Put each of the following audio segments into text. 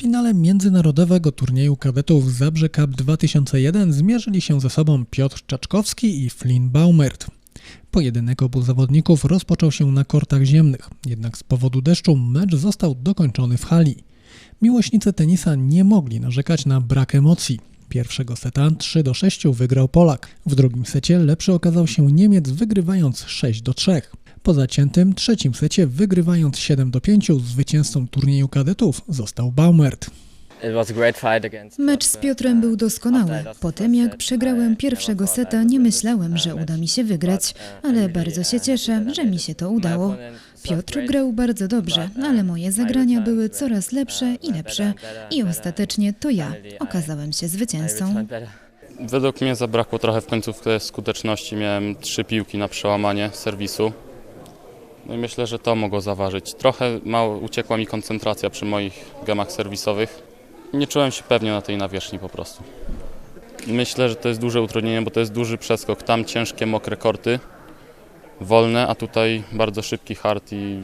finale międzynarodowego turnieju kadetów Zabrze Cup 2001 zmierzyli się ze sobą Piotr Czaczkowski i Flynn Baumert. Pojedynek obu zawodników rozpoczął się na kortach ziemnych, jednak z powodu deszczu mecz został dokończony w hali. Miłośnicy tenisa nie mogli narzekać na brak emocji. Pierwszego seta 3 do 6 wygrał Polak. W drugim secie lepszy okazał się Niemiec wygrywając 6 do 3. Po zaciętym trzecim secie wygrywając 7 do 5 zwycięzcą turnieju kadetów został Baumert. Mecz z Piotrem był doskonały. Potem jak przegrałem pierwszego seta, nie myślałem, że uda mi się wygrać, ale bardzo się cieszę, że mi się to udało. Piotr grał bardzo dobrze, ale moje zagrania były coraz lepsze i lepsze i ostatecznie to ja okazałem się zwycięzcą. Według mnie zabrakło trochę w końcówce skuteczności. Miałem trzy piłki na przełamanie serwisu. No myślę, że to mogło zaważyć. Trochę mało uciekła mi koncentracja przy moich gemach serwisowych. Nie czułem się pewnie na tej nawierzchni po prostu. Myślę, że to jest duże utrudnienie, bo to jest duży przeskok. Tam ciężkie, mokre korty, wolne, a tutaj bardzo szybki hard i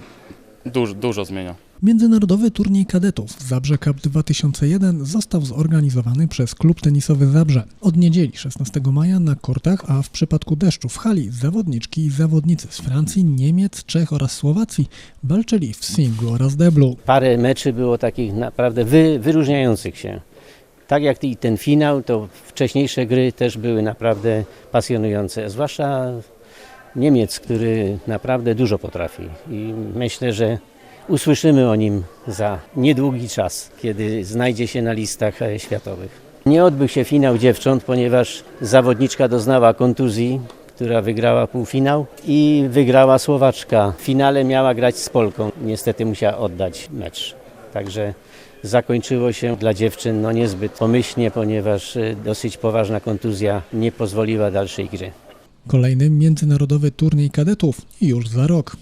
dużo, dużo zmienia. Międzynarodowy turniej kadetów Zabrze Cup 2001 został zorganizowany przez klub tenisowy Zabrze. Od niedzieli 16 maja na kortach, a w przypadku deszczu w hali zawodniczki i zawodnicy z Francji, Niemiec, Czech oraz Słowacji walczyli w singlu oraz deblu. Parę meczy było takich naprawdę wy, wyróżniających się. Tak jak i ten finał, to wcześniejsze gry też były naprawdę pasjonujące. Zwłaszcza Niemiec, który naprawdę dużo potrafi. I myślę, że usłyszymy o nim za niedługi czas, kiedy znajdzie się na listach e, światowych. Nie odbył się finał dziewcząt, ponieważ zawodniczka doznała kontuzji, która wygrała półfinał i wygrała Słowaczka. W finale miała grać z Polką. Niestety musiała oddać mecz. Także zakończyło się dla dziewczyn no niezbyt pomyślnie, ponieważ e, dosyć poważna kontuzja nie pozwoliła dalszej gry. Kolejny międzynarodowy turniej kadetów już za rok.